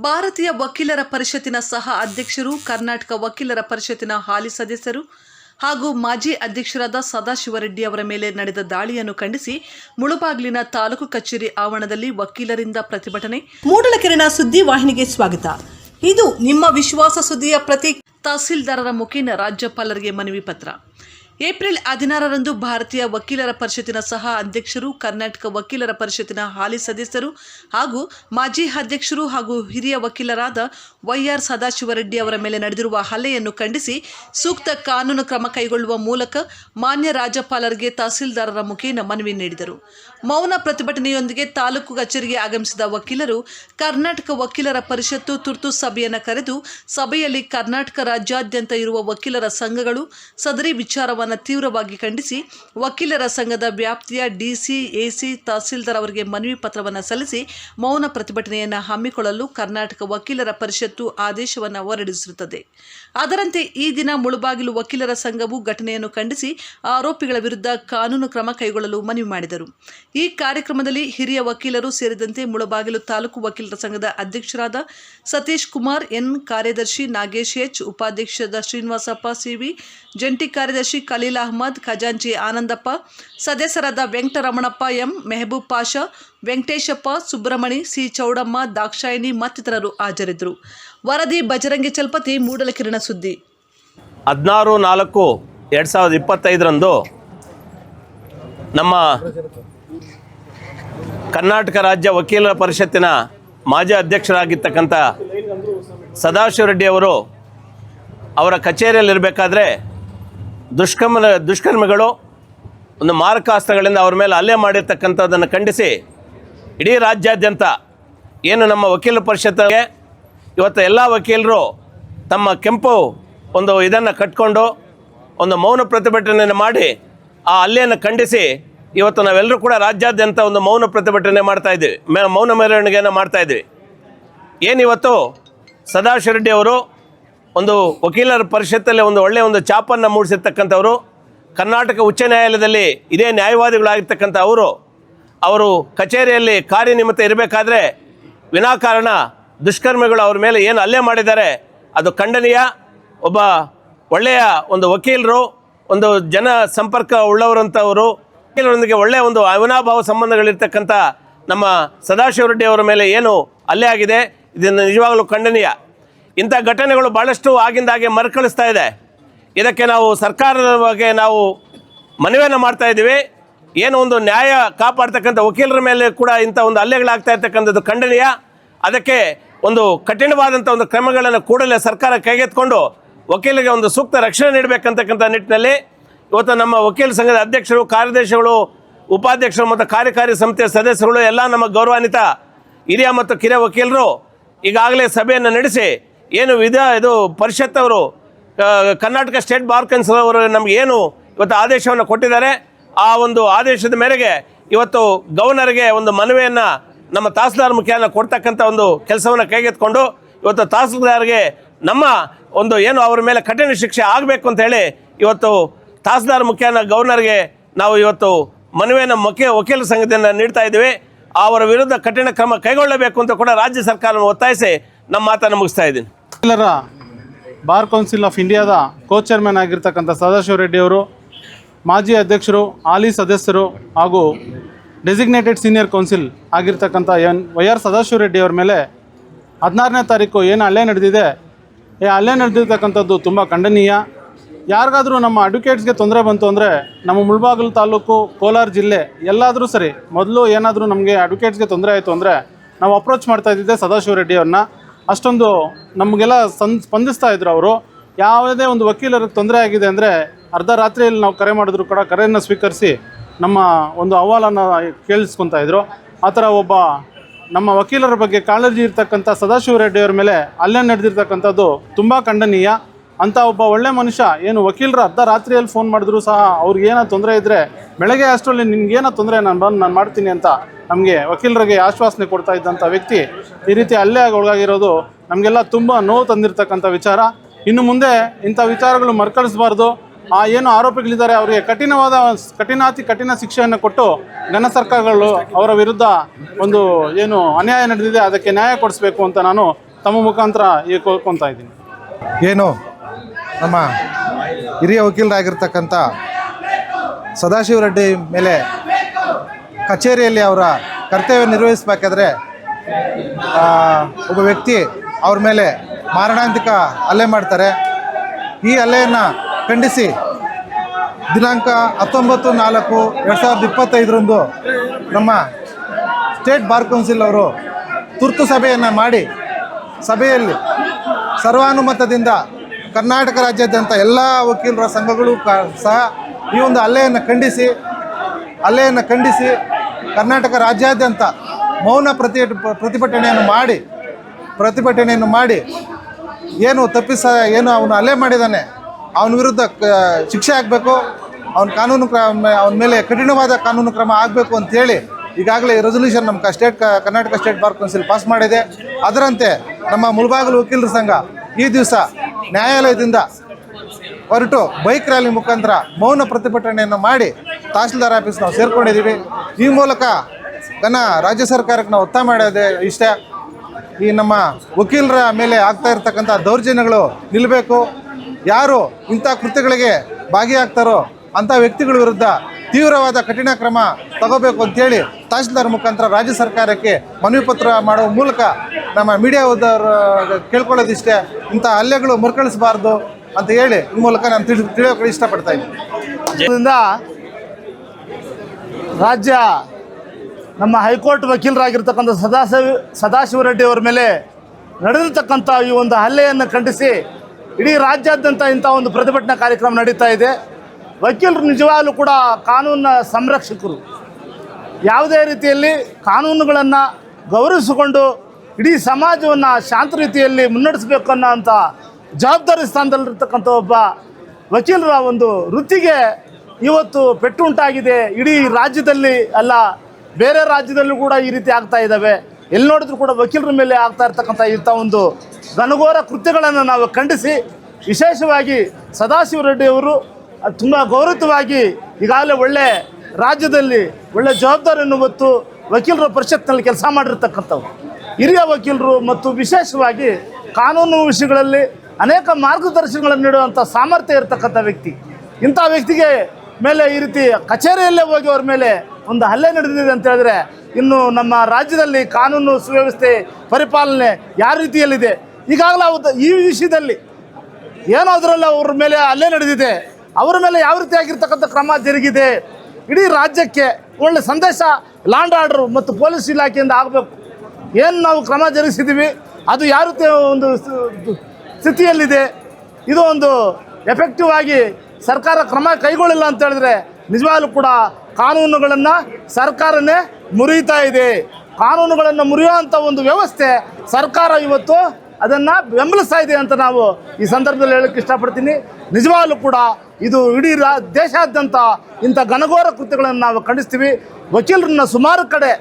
ಭಾರತೀಯ ವಕೀಲರ ಪರಿಷತ್ತಿನ ಸಹ ಅಧ್ಯಕ್ಷರು ಕರ್ನಾಟಕ ವಕೀಲರ ಪರಿಷತ್ತಿನ ಹಾಲಿ ಸದಸ್ಯರು ಹಾಗೂ ಮಾಜಿ ಅಧ್ಯಕ್ಷರಾದ ಸದಾಶಿವರೆಡ್ಡಿ ಅವರ ಮೇಲೆ ನಡೆದ ದಾಳಿಯನ್ನು ಖಂಡಿಸಿ ಮುಳುಬಾಗಿಲಿನ ತಾಲೂಕು ಕಚೇರಿ ಆವರಣದಲ್ಲಿ ವಕೀಲರಿಂದ ಪ್ರತಿಭಟನೆ. ಮೂಡಲಕೆರೆನ ಸುದ್ದಿ ವಾಹಿನಿಗೆ ಸ್ವಾಗತ. ಇದು ನಿಮ್ಮ ವಿಶ್ವಾಸ ಸುದ್ದಿಯ ಪ್ರತಿ ತಹಸೀಲ್ದಾರರ ಮುಖೇನ ರಾಜ್ಯಪಾಲರಿಗೆ ಮನವಿ ಪತ್ರ. ಏಪ್ರಿಲ್ ಹದಿನಾರರಂದು ಭಾರತೀಯ ವಕೀಲರ ಪರಿಷತ್ತಿನ ಸಹ ಅಧ್ಯಕ್ಷರು, ಕರ್ನಾಟಕ ವಕೀಲರ ಪರಿಷತ್ತಿನ ಹಾಲಿ ಸದಸ್ಯರು ಹಾಗೂ ಮಾಜಿ ಅಧ್ಯಕ್ಷರು ಹಾಗೂ ಹಿರಿಯ ವಕೀಲರಾದ ವೈಆರ್ ಸದಾಶಿವರೆಡ್ಡಿ ಅವರ ಮೇಲೆ ನಡೆದಿರುವ ಹಲ್ಲೆಯನ್ನು ಖಂಡಿಸಿ ಸೂಕ್ತ ಕಾನೂನು ಕ್ರಮ ಕೈಗೊಳ್ಳುವ ಮೂಲಕ ಮಾನ್ಯ ರಾಜ್ಯಪಾಲರಿಗೆ ತಹಸೀಲ್ದಾರರ ಮುಖೇನ ಮನವಿ ನೀಡಿದರು. ಮೌನ ಪ್ರತಿಭಟನೆಯೊಂದಿಗೆ ತಾಲೂಕು ಕಚೇರಿಗೆ ಆಗಮಿಸಿದ ವಕೀಲರು ಕರ್ನಾಟಕ ವಕೀಲರ ಪರಿಷತ್ತು ತುರ್ತು ಸಭೆಯನ್ನು ಕರೆದು ಸಭೆಯಲ್ಲಿ ಕರ್ನಾಟಕ ರಾಜ್ಯಾದ್ಯಂತ ಇರುವ ವಕೀಲರ ಸಂಘಗಳು ಸದರಿ ವಿಚಾರವನ್ನು ತೀವ್ರವಾಗಿ ಖಂಡಿಸಿ ವಕೀಲರ ಸಂಘದ ವ್ಯಾಪ್ತಿಯ ಡಿಸಿ, ಎಸಿ ತಹಸೀಲ್ದಾರ್ ಅವರಿಗೆ ಮನವಿ ಪತ್ರವನ್ನು ಸಲ್ಲಿಸಿ ಮೌನ ಪ್ರತಿಭಟನೆಯನ್ನು ಹಮ್ಮಿಕೊಳ್ಳಲು ಕರ್ನಾಟಕ ವಕೀಲರ ಪರಿಷತ್ತು ಆದೇಶವನ್ನು ಹೊರಡಿಸಿರುತ್ತದೆ. ಅದರಂತೆ ಈ ದಿನ ಮುಳುಬಾಗಿಲು ವಕೀಲರ ಸಂಘವು ಘಟನೆಯನ್ನು ಖಂಡಿಸಿ ಆರೋಪಿಗಳ ವಿರುದ್ಧ ಕಾನೂನು ಕ್ರಮ ಕೈಗೊಳ್ಳಲು ಮನವಿ ಮಾಡಿದರು. ಈ ಕಾರ್ಯಕ್ರಮದಲ್ಲಿ ಹಿರಿಯ ವಕೀಲರು ಸೇರಿದಂತೆ ಮುಳಬಾಗಿಲು ತಾಲೂಕು ವಕೀಲರ ಸಂಘದ ಅಧ್ಯಕ್ಷರಾದ ಸತೀಶ್ ಕುಮಾರ್, ಎನ್ ಕಾರ್ಯದರ್ಶಿ ನಾಗೇಶ್ ಎಚ್ ಉಪಾಧ್ಯಕ್ಷರಾದ ಶ್ರೀನಿವಾಸಪ್ಪ ಸಿವಿ ಜಂಟಿ ಕಾರ್ಯದರ್ಶಿ ಖಲೀಲ್ ಅಹ್ಮದ್, ಖಜಾಂಚಿ ಆನಂದಪ್ಪ, ಸದಸ್ಯರಾದ ವೆಂಕಟರಮಣಪ್ಪ ಎಂ, ಮೆಹಬೂಬ್ ಪಾಷಾ, ವೆಂಕಟೇಶಪ್ಪ, ಸುಬ್ರಹ್ಮಣಿ, ಸಿ ಚೌಡಮ್ಮ ದಾಕ್ಷಾಯಿನಿ ಮತ್ತಿತರರು ಹಾಜರಿದ್ದರು. ವರದಿ ಬಜರಂಗಿ ಚಲ್ಪತಿ ಮೂಡಲಕಿರಣ ಸುದ್ದಿ. ಹದಿನಾರು ನಾಲ್ಕು ಎರಡು ಸಾವಿರದ ಇಪ್ಪತ್ತೈದರಂದು ನಮ್ಮ ಕರ್ನಾಟಕ ರಾಜ್ಯ ವಕೀಲರ ಪರಿಷತ್ತಿನ ಮಾಜಿ ಅಧ್ಯಕ್ಷರಾಗಿರ್ತಕ್ಕಂಥ ಸದಾಶಿವ ರೆಡ್ಡಿ ಅವರು ಅವರ ಕಚೇರಿಯಲ್ಲಿರಬೇಕಾದ್ರೆ ದುಷ್ಕರ್ಮ, ದುಷ್ಕರ್ಮಿಗಳು ಒಂದು ಮಾರಕಾಸ್ತ್ರಗಳಿಂದ ಅವ್ರ ಮೇಲೆ ಹಲ್ಲೆ ಮಾಡಿರ್ತಕ್ಕಂಥದ್ದನ್ನು ಖಂಡಿಸಿ ಇಡೀ ರಾಜ್ಯಾದ್ಯಂತ ಏನು ನಮ್ಮ ವಕೀಲ ಪರಿಷತ್ತಿಗೆ ಇವತ್ತು ಎಲ್ಲ ವಕೀಲರು ತಮ್ಮ ಕೆಂಪು ಒಂದು ಇದನ್ನು ಕಟ್ಕೊಂಡು ಒಂದು ಮೌನ ಪ್ರತಿಭಟನೆಯನ್ನು ಮಾಡಿ ಆ ಹಲ್ಲೆಯನ್ನು ಖಂಡಿಸಿ ಇವತ್ತು ನಾವೆಲ್ಲರೂ ಕೂಡ ರಾಜ್ಯಾದ್ಯಂತ ಒಂದು ಮೌನ ಪ್ರತಿಭಟನೆ ಮಾಡ್ತಾ ಇದ್ದೀವಿ. ಮೌನ ಮೆರವಣಿಗೆಯನ್ನು ಮಾಡ್ತಾ ಇದ್ದೀವಿ. ಏನಿವತ್ತು ಸದಾಶಿವ ರೆಡ್ಡಿ ಅವರು ಒಂದು ವಕೀಲರ ಪರಿಷತ್ತಲ್ಲಿ ಒಂದು ಒಳ್ಳೆಯ ಒಂದು ಚಾಪನ್ನು ಮೂಡಿಸಿರ್ತಕ್ಕಂಥವರು, ಕರ್ನಾಟಕ ಉಚ್ಚ ನ್ಯಾಯಾಲಯದಲ್ಲಿ ಇದೇ ನ್ಯಾಯವಾದಿಗಳಾಗಿರ್ತಕ್ಕಂಥ ಅವರು ಅವರು ಕಚೇರಿಯಲ್ಲಿ ಕಾರ್ಯನಿಮಿತ್ತ ಇರಬೇಕಾದ್ರೆ ವಿನಾಕಾರಣ ದುಷ್ಕರ್ಮಿಗಳು ಅವ್ರ ಮೇಲೆ ಏನು ಹಲ್ಲೆ ಮಾಡಿದ್ದಾರೆ, ಅದು ಖಂಡನೀಯ. ಒಬ್ಬ ಒಳ್ಳೆಯ ಒಂದು ವಕೀಲರು, ಒಂದು ಜನ ಸಂಪರ್ಕ ಉಳ್ಳವರಂಥವರು, ವಕೀಲರೊಂದಿಗೆ ಒಳ್ಳೆಯ ಒಂದು ಅವಿನಾಭಾವ ಸಂಬಂಧಗಳಿರ್ತಕ್ಕಂಥ ನಮ್ಮ ಸದಾಶಿವ ಅವರ ಮೇಲೆ ಏನು ಅಲ್ಲೇ ಆಗಿದೆ, ಇದನ್ನು ನಿಜವಾಗಲೂ ಖಂಡನೀಯ. ಇಂಥ ಘಟನೆಗಳು ಭಾಳಷ್ಟು ಆಗಿಂದಾಗೆ ಮರುಕಳಿಸ್ತಾ ಇದೆ. ಇದಕ್ಕೆ ನಾವು ಸರ್ಕಾರದ ಬಗ್ಗೆ ನಾವು ಮನವಿಯನ್ನು ಮಾಡ್ತಾ ಇದ್ದೀವಿ. ಏನು ಒಂದು ನ್ಯಾಯ ಕಾಪಾಡ್ತಕ್ಕಂಥ ವಕೀಲರ ಮೇಲೆ ಕೂಡ ಇಂಥ ಒಂದು ಹಲ್ಲೆಗಳಾಗ್ತಾ ಇರ್ತಕ್ಕಂಥದ್ದು ಖಂಡನೀಯ. ಅದಕ್ಕೆ ಒಂದು ಕಠಿಣವಾದಂಥ ಒಂದು ಕ್ರಮಗಳನ್ನು ಕೂಡಲೇ ಸರ್ಕಾರ ಕೈಗೆತ್ಕೊಂಡು ವಕೀಲರಿಗೆ ಒಂದು ಸೂಕ್ತ ರಕ್ಷಣೆ ನೀಡಬೇಕಂತಕ್ಕಂಥ ನಿಟ್ಟಿನಲ್ಲಿ ಇವತ್ತು ನಮ್ಮ ವಕೀಲ ಸಂಘದ ಅಧ್ಯಕ್ಷರು, ಕಾರ್ಯದರ್ಶಿಗಳು, ಉಪಾಧ್ಯಕ್ಷರು ಮತ್ತು ಕಾರ್ಯಕಾರಿ ಸಮಿತಿಯ ಸದಸ್ಯರುಗಳು ಎಲ್ಲ ನಮ್ಮ ಗೌರವಾನ್ವಿತ ಹಿರಿಯ ಮತ್ತು ಕಿರಿಯ ವಕೀಲರು ಈಗಾಗಲೇ ಸಭೆಯನ್ನು ನಡೆಸಿ ಏನು ವಿಧ ಇದು ಪರಿಷತ್ ಅವರು ಕರ್ನಾಟಕ ಸ್ಟೇಟ್ ಬಾರ್ ಕೌನ್ಸಿಲ್ ಅವರು ನಮಗೆ ಏನು ಇವತ್ತು ಆದೇಶವನ್ನು ಕೊಟ್ಟಿದ್ದಾರೆ, ಆ ಒಂದು ಆದೇಶದ ಮೇರೆಗೆ ಇವತ್ತು ಗವರ್ನರ್ಗೆ ಒಂದು ಮನವಿಯನ್ನು ನಮ್ಮ ತಹಸೀಲ್ದಾರ್ ಮುಖ್ಯನ ಕೊಡ್ತಕ್ಕಂಥ ಒಂದು ಕೆಲಸವನ್ನು ಕೈಗೆತ್ಕೊಂಡು ಇವತ್ತು ತಹಸೀಲ್ದಾರ್ಗೆ ನಮ್ಮ ಒಂದು ಏನು ಅವರ ಮೇಲೆ ಕಠಿಣ ಶಿಕ್ಷೆ ಆಗಬೇಕು ಅಂತ ಹೇಳಿ ಇವತ್ತು ತಹಸೀಲ್ದಾರ್ ಮುಖ್ಯನ ಗವರ್ನರ್ಗೆ ನಾವು ಇವತ್ತು ಮನವಿಯನ್ನು ಮುಖ್ಯ ವಕೀಲ ಸಂಘದಿಂದ ನೀಡ್ತಾ ಇದ್ದೀವಿ. ಅವರ ವಿರುದ್ಧ ಕಠಿಣ ಕ್ರಮ ಕೈಗೊಳ್ಳಬೇಕು ಅಂತ ಕೂಡ ರಾಜ್ಯ ಸರ್ಕಾರವನ್ನು ಒತ್ತಾಯಿಸಿ ನಮ್ಮ ಮಾತನ್ನು ಮುಗಿಸ್ತಾ ಇದ್ದೀನಿ. ವಕೀಲರ ಬಾರ್ ಕೌನ್ಸಿಲ್ ಆಫ್ ಇಂಡಿಯಾದ ಕೋ ಚೇರ್ಮನ್ ಆಗಿರ್ತಕ್ಕಂಥ ಸದಾಶಿವ ರೆಡ್ಡಿ ಅವರು, ಮಾಜಿ ಅಧ್ಯಕ್ಷರು, ಹಾಲಿ ಸದಸ್ಯರು ಹಾಗೂ ಡೆಸಿಗ್ನೇಟೆಡ್ ಸೀನಿಯರ್ ಕೌನ್ಸಿಲ್ ಆಗಿರ್ತಕ್ಕಂಥ N Y R Sadashiva Reddy ಅವರ ಮೇಲೆ ಹದಿನಾರನೇ ತಾರೀಕು ಏನು ಹಲ್ಲೆ ನಡೆದಿದೆ, ಈ ಹಲ್ಲೆ ನಡೆದಿರ್ತಕ್ಕಂಥದ್ದು ತುಂಬ ಖಂಡನೀಯ. ಯಾರಿಗಾದರೂ ನಮ್ಮ ಅಡ್ವೊಕೇಟ್ಸ್ಗೆ ತೊಂದರೆ ಬಂತು ಅಂದರೆ ನಮ್ಮ ಮುಳ್ಬಾಗಲು ತಾಲೂಕು, ಕೋಲಾರ ಜಿಲ್ಲೆ ಎಲ್ಲಾದರೂ ಸರಿ ಮೊದಲು ಏನಾದರೂ ನಮಗೆ ಅಡ್ವೊಕೇಟ್ಸ್ಗೆ ತೊಂದರೆ ಆಯಿತು ಅಂದರೆ ನಾವು ಅಪ್ರೋಚ್ ಮಾಡ್ತಾ ಇದ್ದಿದ್ದೆ ಸದಾಶಿವ ರೆಡ್ಡಿ ಅವ್ರನ್ನ. ಅಷ್ಟೊಂದು ನಮಗೆಲ್ಲ ಸಂ, ಸ್ಪಂದಿಸ್ತಾ ಇದ್ರು ಅವರು. ಯಾವುದೇ ಒಂದು ವಕೀಲರ ತೊಂದರೆ ಆಗಿದೆ ಅಂದರೆ ಅರ್ಧ ರಾತ್ರಿಯಲ್ಲಿ ನಾವು ಕರೆ ಮಾಡಿದ್ರು ಕೂಡ ಕರೆಯನ್ನು ಸ್ವೀಕರಿಸಿ ನಮ್ಮ ಒಂದು ಅಹವಾಲನ್ನು ಕೇಳಿಸ್ಕೊತಾ ಇದ್ರು. ಆ ಥರ ಒಬ್ಬ ನಮ್ಮ ವಕೀಲರ ಬಗ್ಗೆ ಕಾಳಜಿ ಇರ್ತಕ್ಕಂಥ ಸದಾಶಿವ ರೆಡ್ಡಿ ಅವ್ರ ಮೇಲೆ ಅಲ್ಲೇ ನಡೆದಿರ್ತಕ್ಕಂಥದ್ದು ತುಂಬ ಖಂಡನೀಯ. ಅಂಥ ಒಬ್ಬ ಒಳ್ಳೆ ಮನುಷ್ಯ, ಏನು ವಕೀಲರು ಅರ್ಧ ರಾತ್ರಿಯಲ್ಲಿ ಫೋನ್ ಮಾಡಿದ್ರು ಸಹ ಅವ್ರಿಗೆ ಏನೋ ತೊಂದರೆ ಇದ್ದರೆ ಬೆಳಗ್ಗೆ ಅಷ್ಟರಲ್ಲಿ ನಿನ್ಗೇನೋ ತೊಂದರೆ, ನಾನು ಬಂದು ನಾನು ಮಾಡ್ತೀನಿ ಅಂತ ನಮಗೆ ವಕೀಲರಿಗೆ ಆಶ್ವಾಸನೆ ಕೊಡ್ತಾ ಇದ್ದಂಥ ವ್ಯಕ್ತಿ, ಈ ರೀತಿ ಅಲ್ಲೇ ಆಗಿ ಒಳಗಾಗಿರೋದು ನಮಗೆಲ್ಲ ತುಂಬ ನೋವು ತಂದಿರತಕ್ಕಂಥ ವಿಚಾರ. ಇನ್ನು ಮುಂದೆ ಇಂಥ ವಿಚಾರಗಳು ಮರುಕಳಿಸಬಾರ್ದು. ಆ ಏನು ಆರೋಪಿಗಳಿದ್ದಾರೆ, ಅವರಿಗೆ ಕಠಿಣವಾದ ಕಠಿಣಾತಿ ಕಠಿಣ ಶಿಕ್ಷೆಯನ್ನು ಕೊಟ್ಟು ನನ್ನ ಸರ್ಕಾರಗಳು ಅವರ ವಿರುದ್ಧ ಒಂದು ಏನು ಅನ್ಯಾಯ ನಡೆದಿದೆ, ಅದಕ್ಕೆ ನ್ಯಾಯ ಕೊಡಿಸ್ಬೇಕು ಅಂತ ನಾನು ತಮ್ಮ ಮುಖಾಂತರ ಈ ಕೋರ್ಕೊತಾ ಇದ್ದೀನಿ. ಏನು? ನಮ್ಮ ಹಿರಿಯ ವಕೀಲರಾಗಿರ್ತಕ್ಕಂಥ ಸದಾಶಿವ ರೆಡ್ಡಿ ಮೇಲೆ ಕಚೇರಿಯಲ್ಲಿ ಅವರ ಕರ್ತವ್ಯ ನಿರ್ವಹಿಸಬೇಕಾದ್ರೆ ಒಬ್ಬ ವ್ಯಕ್ತಿ ಅವ್ರ ಮೇಲೆ ಮಾರಣಾಂತಿಕ ಹಲ್ಲೆ ಮಾಡ್ತಾರೆ. ಈ ಹಲ್ಲೆಯನ್ನು ಖಂಡಿಸಿ ದಿನಾಂಕ ಹತ್ತೊಂಬತ್ತು ನಾಲ್ಕು ಎರಡು ಸಾವಿರದ ಇಪ್ಪತ್ತೈದರಂದು ನಮ್ಮ ಸ್ಟೇಟ್ ಬಾರ್ ಕೌನ್ಸಿಲ್ ಅವರು ತುರ್ತು ಸಭೆಯನ್ನು ಮಾಡಿ, ಸಭೆಯಲ್ಲಿ ಸರ್ವಾನುಮತದಿಂದ ಕರ್ನಾಟಕ ರಾಜ್ಯಾದ್ಯಂತ ಎಲ್ಲ ವಕೀಲರ ಸಂಘಗಳು ಸಹ ಈ ಒಂದು ಹಲ್ಲೆಯನ್ನು ಖಂಡಿಸಿ ಹಲ್ಲೆಯನ್ನು ಖಂಡಿಸಿ ಕರ್ನಾಟಕ ರಾಜ್ಯಾದ್ಯಂತ ಮೌನ ಪ್ರತಿ ಪ್ರತಿಭಟನೆಯನ್ನು ಮಾಡಿ ಪ್ರತಿಭಟನೆಯನ್ನು ಮಾಡಿ ಏನು ತಪ್ಪಿಸ ಏನು ಅವನು ಅಲೆ ಮಾಡಿದ್ದಾನೆ ಅವನ ವಿರುದ್ಧ ಶಿಕ್ಷೆ ಆಗಬೇಕು, ಅವನ ಕಾನೂನು ಕ್ರಮ ಅವನ ಮೇಲೆ ಕಠಿಣವಾದ ಕಾನೂನು ಕ್ರಮ ಆಗಬೇಕು ಅಂತೇಳಿ ಈಗಾಗಲೇ ರೆಸೊಲ್ಯೂಷನ್ ನಮ್ಮ state Karnataka state bar council pass ಮಾಡಿದೆ. ಅದರಂತೆ ನಮ್ಮ ಮುಳಬಾಗಿಲು ವಕೀಲರ ಸಂಘ ಈ ದಿವಸ ನ್ಯಾಯಾಲಯದಿಂದ ಹೊರಟು ಬೈಕ್ ರ್ಯಾಲಿ ಮುಖಾಂತರ ಮೌನ ಪ್ರತಿಭಟನೆಯನ್ನು ಮಾಡಿ ತಹಸೀಲ್ದಾರ್ ಆಫೀಸ್ ನಾವು ಸೇರ್ಕೊಂಡಿದ್ದೀವಿ. ಈ ಮೂಲಕ ನನ್ನ ರಾಜ್ಯ ಸರ್ಕಾರಕ್ಕೆ ನಾವು ಒತ್ತಾಯ ಮಾಡೋದೇ ಇಷ್ಟ. ಈ ನಮ್ಮ ವಕೀಲರ ಮೇಲೆ ಆಗ್ತಾ ಇರತಕ್ಕಂಥ ದೌರ್ಜನ್ಯಗಳು ನಿಲ್ಲಬೇಕು. ಯಾರು ಇಂಥ ಕೃತ್ಯಗಳಿಗೆ ಭಾಗಿಯಾಗ್ತಾರೋ ಅಂಥ ವ್ಯಕ್ತಿಗಳ ವಿರುದ್ಧ ತೀವ್ರವಾದ ಕಠಿಣ ಕ್ರಮ ತಗೋಬೇಕು ಅಂತೇಳಿ ತಹಸೀಲ್ದಾರ್ ಮುಖಾಂತರ ರಾಜ್ಯ ಸರ್ಕಾರಕ್ಕೆ ಮನವಿ ಪತ್ರ ಮಾಡುವ ಮೂಲಕ ನಮ್ಮ ಮೀಡಿಯಾದವರು ಕೇಳ್ಕೊಳ್ಳೋದಿಷ್ಟೇ ಇಂಥ ಹಲ್ಲೆಗಳು ಮರುಕಳಿಸಬಾರ್ದು ಅಂತ ಹೇಳಿ ಈ ಮೂಲಕ ನಾನು ತಿಳಿ ತಿಳಿಯೋಕೆ ಇಷ್ಟಪಡ್ತಾ ಇದ್ದೀನಿ. ರಾಜ್ಯ ನಮ್ಮ ಹೈಕೋರ್ಟ್ ವಕೀಲರಾಗಿರ್ತಕ್ಕಂಥ ಸದಾಶಿವ, ಸದಾಶಿವರೆಡ್ಡಿ ಅವರ ಮೇಲೆ ನಡೆದಿರ್ತಕ್ಕಂಥ ಈ ಒಂದು ಹಲ್ಲೆಯನ್ನು ಖಂಡಿಸಿ ಇಡೀ ರಾಜ್ಯಾದ್ಯಂತ ಇಂಥ ಒಂದು ಪ್ರತಿಭಟನಾ ಕಾರ್ಯಕ್ರಮ ನಡೀತಾ ಇದೆ. ವಕೀಲರು ನಿಜವಾಗಲೂ ಕೂಡ ಕಾನೂನಿನ ಸಂರಕ್ಷಕರು. ಯಾವುದೇ ರೀತಿಯಲ್ಲಿ ಕಾನೂನುಗಳನ್ನು ಗೌರವಿಸಿಕೊಂಡು ಇಡೀ ಸಮಾಜವನ್ನು ಶಾಂತ ರೀತಿಯಲ್ಲಿ ಮುನ್ನಡೆಸಬೇಕು ಅನ್ನೋ ಅಂಥ ಜವಾಬ್ದಾರಿ ಸ್ಥಾನದಲ್ಲಿರ್ತಕ್ಕಂಥ ಒಬ್ಬ ವಕೀಲರ ಒಂದು ವೃತ್ತಿಗೆ ಇವತ್ತು ಪೆಟ್ಟು ಉಂಟಾಗಿದೆ. ಇಡೀ ರಾಜ್ಯದಲ್ಲಿ ಅಲ್ಲ, ಬೇರೆ ರಾಜ್ಯದಲ್ಲೂ ಕೂಡ ಈ ರೀತಿ ಆಗ್ತಾ ಇದ್ದಾವೆ ಎಲ್ಲಿ ನೋಡಿದ್ರು ಕೂಡ ವಕೀಲರ ಮೇಲೆ ಆಗ್ತಾ ಇರ್ತಕ್ಕಂಥ ಇಂಥ ಒಂದು ಘನಘೋರ ಕೃತ್ಯಗಳನ್ನು ನಾವು ಖಂಡಿಸಿ, ವಿಶೇಷವಾಗಿ ಸದಾಶಿವ ರೆಡ್ಡಿ ಅವರು ತುಂಬ ಗೌರವವಾಗಿ ಈಗಾಗಲೇ ಒಳ್ಳೆ ರಾಜ್ಯದಲ್ಲಿ ಒಳ್ಳೆ ಜವಾಬ್ದಾರಿಯನ್ನು ಹೊತ್ತು ವಕೀಲರ ಪರಿಷತ್ನಲ್ಲಿ ಕೆಲಸ ಮಾಡಿರ್ತಕ್ಕಂಥವ್ರು. ಹಿರಿಯ ವಕೀಲರು ಮತ್ತು ವಿಶೇಷವಾಗಿ ಕಾನೂನು ವಿಷಯಗಳಲ್ಲಿ ಅನೇಕ ಮಾರ್ಗದರ್ಶನಗಳನ್ನು ನೀಡುವಂಥ ಸಾಮರ್ಥ್ಯ ಇರತಕ್ಕಂಥ ವ್ಯಕ್ತಿ. ಇಂಥ ವ್ಯಕ್ತಿಗೆ ಮೇಲೆ ಈ ರೀತಿ ಕಚೇರಿಯಲ್ಲೇ ಹೋಗಿ ಅವ್ರ ಮೇಲೆ ಒಂದು ಹಲ್ಲೆ ನಡೆದಿದೆ ಅಂತ ಹೇಳಿದ್ರೆ ಇನ್ನು ನಮ್ಮ ರಾಜ್ಯದಲ್ಲಿ ಕಾನೂನು ಸುವ್ಯವಸ್ಥೆ ಪರಿಪಾಲನೆ ಯಾವ ರೀತಿಯಲ್ಲಿದೆ? ಈಗಾಗಲೇ ಈ ವಿಷಯದಲ್ಲಿ ಏನೋ ಅದರಲ್ಲಿ ಅವ್ರ ಮೇಲೆ ಹಲ್ಲೆ ನಡೆದಿದೆ. ಅವರ ಮೇಲೆ ಯಾವ ರೀತಿಯಾಗಿರ್ತಕ್ಕಂಥ ಕ್ರಮ ಜರುಗಿದೆ? ಇಡೀ ರಾಜ್ಯಕ್ಕೆ ಒಳ್ಳೆ ಸಂದೇಶ ಲ್ಯಾಂಡ್ ಆರ್ಡರ್ ಮತ್ತು ಪೊಲೀಸ್ ಇಲಾಖೆಯಿಂದ ಆಗಬೇಕು. ಏನು ನಾವು ಕ್ರಮ ಜರುಗಿಸಿದ್ದೀವಿ ಅದು ಯಾವ ರೀತಿ ಒಂದು ಸ್ಥಿತಿಯಲ್ಲಿದೆ? ಇದು ಒಂದು ಎಫೆಕ್ಟಿವ್ ಆಗಿ ಸರ್ಕಾರ ಕ್ರಮ ಕೈಗೊಳ್ಳಿಲ್ಲ ಅಂತ ಹೇಳಿದ್ರೆ ನಿಜವಾಗ್ಲೂ ಕೂಡ ಕಾನೂನುಗಳನ್ನು ಸರ್ಕಾರನೇ ಮುರಿತಾ ಇದೆ. ಕಾನೂನುಗಳನ್ನು ಮುರಿಯುವಂಥ ಒಂದು ವ್ಯವಸ್ಥೆ ಸರ್ಕಾರ ಇವತ್ತು ಅದನ್ನು ಬೆಂಬಲಿಸ್ತಾ ಇದೆ ಅಂತ ನಾವು ಈ ಸಂದರ್ಭದಲ್ಲಿ ಹೇಳಕ್ಕೆ ಇಷ್ಟಪಡ್ತೀನಿ. ನಿಜವಾಗ್ಲೂ ಕೂಡ ಇದು ಇಡೀ ರಾ, ದೇಶಾದ್ಯಂತ ಇಂಥ ಘನಘೋರ ಕೃತ್ಯಗಳನ್ನು ನಾವು ಖಂಡಿಸ್ತೀವಿ. ವಕೀಲರನ್ನ ಸುಮಾರು ಕಡೆ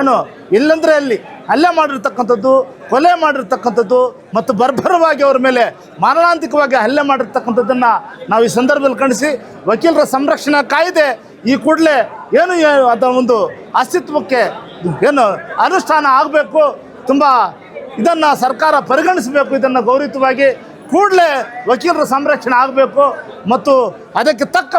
ಏನು ಇಲ್ಲಂದ್ರೆ ಅಲ್ಲಿ ಹಲ್ಲೆ ಮಾಡಿರ್ತಕ್ಕಂಥದ್ದು, ಕೊಲೆ ಮಾಡಿರ್ತಕ್ಕಂಥದ್ದು ಮತ್ತು ಬರ್ಬರವಾಗಿ ಅವ್ರ ಮೇಲೆ ಮಾರಣಾಂತಿಕವಾಗಿ ಹಲ್ಲೆ ಮಾಡಿರ್ತಕ್ಕಂಥದ್ದನ್ನು ನಾವು ಈ ಸಂದರ್ಭದಲ್ಲಿ ಖಂಡಿಸಿ. ವಕೀಲರ ಸಂರಕ್ಷಣಾ ಕಾಯ್ದೆ ಈ ಕೂಡಲೇ ಏನು ಅದರ ಒಂದು ಅಸ್ತಿತ್ವಕ್ಕೆ ಏನು ಅನುಷ್ಠಾನ ಆಗಬೇಕು, ತುಂಬ ಇದನ್ನು ಸರ್ಕಾರ ಪರಿಗಣಿಸಬೇಕು, ಇದನ್ನು ಗೌರವಿತವಾಗಿ ಕೂಡಲೇ ವಕೀಲರ ಸಂರಕ್ಷಣೆ ಆಗಬೇಕು ಮತ್ತು ಅದಕ್ಕೆ ತಕ್ಕ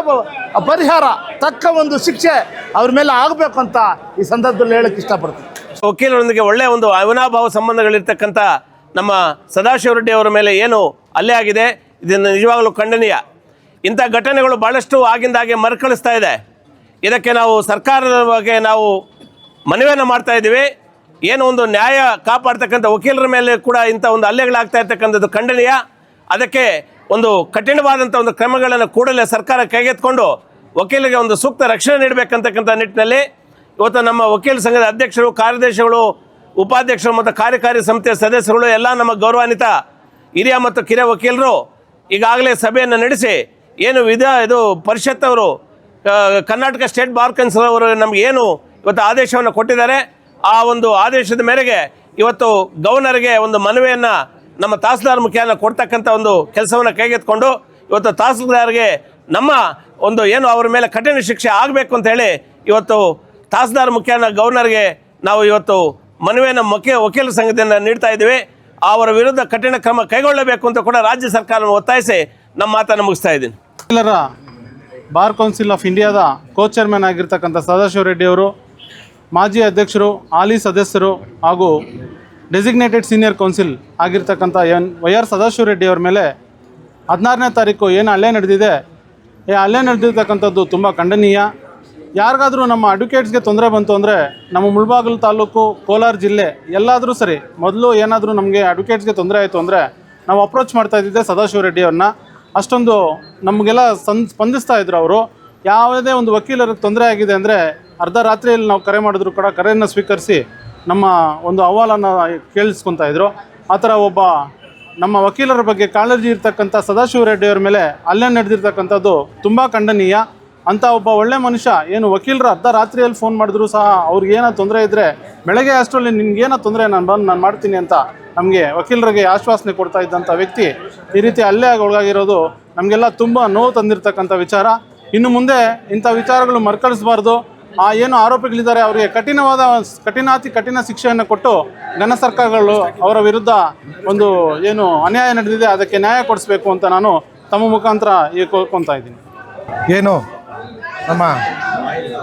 ಪರಿಹಾರ, ತಕ್ಕ ಒಂದು ಶಿಕ್ಷೆ ಅವ್ರ ಮೇಲೆ ಆಗಬೇಕು ಅಂತ ಈ ಸಂದರ್ಭದಲ್ಲಿ ಹೇಳಕ್ಕೆ ಇಷ್ಟಪಡ್ತೀನಿ. ವಕೀಲರೊಂದಿಗೆ ಒಳ್ಳೆಯ ಒಂದು ಅವಿನಾಭಾವ ಸಂಬಂಧಗಳಿರ್ತಕ್ಕಂಥ ನಮ್ಮ ಸದಾಶಿವ ರೆಡ್ಡಿ ಅವರ ಮೇಲೆ ಏನು ಅಲ್ಲೇ ಆಗಿದೆ, ಇದನ್ನು ನಿಜವಾಗಲೂ ಖಂಡನೀಯ. ಇಂಥ ಘಟನೆಗಳು ಭಾಳಷ್ಟು ಆಗಿಂದಾಗೆ ಮರುಕಳಿಸ್ತಾ ಇದೆ. ಇದಕ್ಕೆ ನಾವು ಸರ್ಕಾರದ ಬಗ್ಗೆ ನಾವು ಮನವಿಯನ್ನು ಮಾಡ್ತಾ ಇದ್ದೀವಿ. ಏನು ಒಂದು ನ್ಯಾಯ ಕಾಪಾಡ್ತಕ್ಕಂಥ ವಕೀಲರ ಮೇಲೆ ಕೂಡ ಇಂಥ ಒಂದು ಹಲ್ಲೆಗಳಾಗ್ತಾ ಇರ್ತಕ್ಕಂಥದ್ದು ಖಂಡನೀಯ. ಅದಕ್ಕೆ ಒಂದು ಕಠಿಣವಾದಂಥ ಒಂದು ಕ್ರಮಗಳನ್ನು ಕೂಡಲೇ ಸರ್ಕಾರ ಕೈಗೆತ್ಕೊಂಡು ವಕೀಲರಿಗೆ ಒಂದು ಸೂಕ್ತ ರಕ್ಷಣೆ ನೀಡಬೇಕಂತಕ್ಕಂಥ ನಿಟ್ಟಿನಲ್ಲಿ ಇವತ್ತು ನಮ್ಮ ವಕೀಲ ಸಂಘದ ಅಧ್ಯಕ್ಷರು, ಕಾರ್ಯದರ್ಶಿಗಳು, ಉಪಾಧ್ಯಕ್ಷರು ಮತ್ತು ಕಾರ್ಯಕಾರಿ ಸಮಿತಿಯ ಸದಸ್ಯರುಗಳು ಎಲ್ಲ ನಮ್ಮ ಗೌರವಾನ್ವಿತ ಹಿರಿಯ ಮತ್ತು ಕಿರಿಯ ವಕೀಲರು ಈಗಾಗಲೇ ಸಭೆಯನ್ನು ನಡೆಸಿ ಏನು ವಿಧ ಇದು ಪರಿಷತ್ ಅವರು ಕರ್ನಾಟಕ ಸ್ಟೇಟ್ ಬಾರ್ ಕೌನ್ಸಿಲ್ ಅವರು ನಮಗೆ ಏನು ಇವತ್ತು ಆದೇಶವನ್ನು ಕೊಟ್ಟಿದ್ದಾರೆ, ಆ ಒಂದು ಆದೇಶದ ಮೇರೆಗೆ ಇವತ್ತು ಗವರ್ನರ್ಗೆ ಒಂದು ಮನವಿಯನ್ನು ನಮ್ಮ ತಹಸೀಲ್ದಾರ್ ಮುಖೇನ ಕೊಡ್ತಕ್ಕಂಥ ಒಂದು ಕೆಲಸವನ್ನು ಕೈಗೆತ್ಕೊಂಡು ಇವತ್ತು ತಹಸೀಲ್ದಾರ್ಗೆ ನಮ್ಮ ಒಂದು ಏನು ಅವರ ಮೇಲೆ ಕಠಿಣ ಶಿಕ್ಷೆ ಆಗಬೇಕು ಅಂತ ಹೇಳಿ ಇವತ್ತು ತಹಸೀಲ್ದಾರ್ ಮುಖ್ಯನ ಗವರ್ನರ್ಗೆ ನಾವು ಇವತ್ತು ಮನವಿಯನ್ನು ಮುಖ್ಯ ವಕೀಲ ಸಂಘದಿಂದ ನೀಡ್ತಾ ಇದ್ದೀವಿ. ಅವರ ವಿರುದ್ಧ ಕಠಿಣ ಕ್ರಮ ಕೈಗೊಳ್ಳಬೇಕು ಅಂತ ಕೂಡ ರಾಜ್ಯ ಸರ್ಕಾರವನ್ನು ಒತ್ತಾಯಿಸಿ ನಮ್ಮ ಮಾತನ್ನು ಮುಗಿಸ್ತಾ ಇದ್ದೀನಿ. ವಕೀಲರ ಬಾರ್ ಕೌನ್ಸಿಲ್ ಆಫ್ ಇಂಡಿಯಾದ ಕೋ ಚೇರ್ಮನ್ ಆಗಿರ್ತಕ್ಕಂಥ ಸದಾಶಿವ ರೆಡ್ಡಿಯವರು ಮಾಜಿ ಅಧ್ಯಕ್ಷರು, ಹಾಲಿ ಸದಸ್ಯರು ಹಾಗೂ ಡೆಸಿಗ್ನೇಟೆಡ್ ಸೀನಿಯರ್ ಕೌನ್ಸಿಲ್ ಆಗಿರ್ತಕ್ಕಂಥ N Y R Sadashiva Reddy ಅವರ ಮೇಲೆ ಹದಿನಾರನೇ ತಾರೀಕು ಏನು ಅಲ್ಲೇ ನಡೆದಿದೆ, ಈ ಅಲ್ಲೇ ನಡೆದಿರ್ತಕ್ಕಂಥದ್ದು ತುಂಬ ಖಂಡನೀಯ. ಯಾರಿಗಾದರೂ ನಮ್ಮ ಅಡ್ವೊಕೇಟ್ಸ್ಗೆ ತೊಂದರೆ ಬಂತು ಅಂದರೆ ನಮ್ಮ ಮುಳಬಾಗಿಲು ತಾಲೂಕು ಕೋಲಾರ ಜಿಲ್ಲೆ ಎಲ್ಲಾದರೂ ಸರಿ, ಮೊದಲು ಏನಾದರೂ ನಮಗೆ ಅಡ್ವೊಕೇಟ್ಸ್ಗೆ ತೊಂದರೆ ಆಯಿತು ಅಂದರೆ ನಾವು ಅಪ್ರೋಚ್ ಮಾಡ್ತಾ ಇದ್ದಿದ್ದೆ ಸದಾಶಿವ ರೆಡ್ಡಿ ಅವ್ರನ್ನ. ಅಷ್ಟೊಂದು ನಮಗೆಲ್ಲ ಸಂ, ಸ್ಪಂದಿಸ್ತಾ ಇದ್ರು ಅವರು. ಯಾವುದೇ ಒಂದು ವಕೀಲರಿಗೆ ತೊಂದರೆ ಆಗಿದೆ ಅಂದರೆ ಅರ್ಧ ರಾತ್ರಿಯಲ್ಲಿ ನಾವು ಕರೆ ಮಾಡಿದ್ರು ಕೂಡ ಕರೆಯನ್ನು ಸ್ವೀಕರಿಸಿ ನಮ್ಮ ಒಂದು ಅಹವಾಲನ್ನು ಕೇಳಿಸ್ಕೊತಾ ಇದ್ದರು ಆ ಥರ ಒಬ್ಬ ನಮ್ಮ ವಕೀಲರ ಬಗ್ಗೆ ಕಾಳಜಿ ಇರ್ತಕ್ಕಂಥ ಸದಾಶಿವ ರೆಡ್ಡಿ ಅವ್ರ ಮೇಲೆ ಅಲ್ಲೇ ನಡೆದಿರ್ತಕ್ಕಂಥದ್ದು ತುಂಬ ಖಂಡನೀಯ. ಅಂಥ ಒಬ್ಬ ಒಳ್ಳೆ ಮನುಷ್ಯ, ಏನು ವಕೀಲರು ಅರ್ಧ ರಾತ್ರಿಯಲ್ಲಿ ಫೋನ್ ಮಾಡಿದ್ರು ಸಹ ಅವ್ರಿಗೆ ಏನೋ ತೊಂದರೆ ಇದ್ದರೆ ಬೆಳಗ್ಗೆ ಅಷ್ಟರಲ್ಲಿ ನಿಮ್ಗೇನೋ ತೊಂದರೆ, ನಾನು ಬಂದು ನಾನು ಮಾಡ್ತೀನಿ ಅಂತ ನಮಗೆ ವಕೀಲರಿಗೆ ಆಶ್ವಾಸನೆ ಕೊಡ್ತಾ ಇದ್ದಂಥ ವ್ಯಕ್ತಿ ಈ ರೀತಿ ಅಲ್ಲೇ ಒಳಗಾಗಿರೋದು ನಮಗೆಲ್ಲ ತುಂಬ ನೋವು ತಂದಿರತಕ್ಕಂಥ ವಿಚಾರ. ಇನ್ನು ಮುಂದೆ ಇಂಥ ವಿಚಾರಗಳು ಮರುಕಳಿಸಬಾರ್ದು. ಆ ಏನು ಆರೋಪಿಗಳಿದ್ದಾರೆ, ಅವರಿಗೆ ಕಠಿಣವಾದ ಕಠಿಣಾತಿ ಕಠಿಣ ಶಿಕ್ಷೆಯನ್ನು ಕೊಟ್ಟು ನನ್ನ ಸರ್ಕಾರಗಳು ಅವರ ವಿರುದ್ಧ ಒಂದು ಏನು ಅನ್ಯಾಯ ನಡೆದಿದೆ, ಅದಕ್ಕೆ ನ್ಯಾಯ ಕೊಡಿಸ್ಬೇಕು ಅಂತ ನಾನು ತಮ್ಮ ಮುಖಾಂತರ ಈ ಕೋರ್ಕೊತಾ ಇದ್ದೀನಿ. ಏನು? ನಮ್ಮ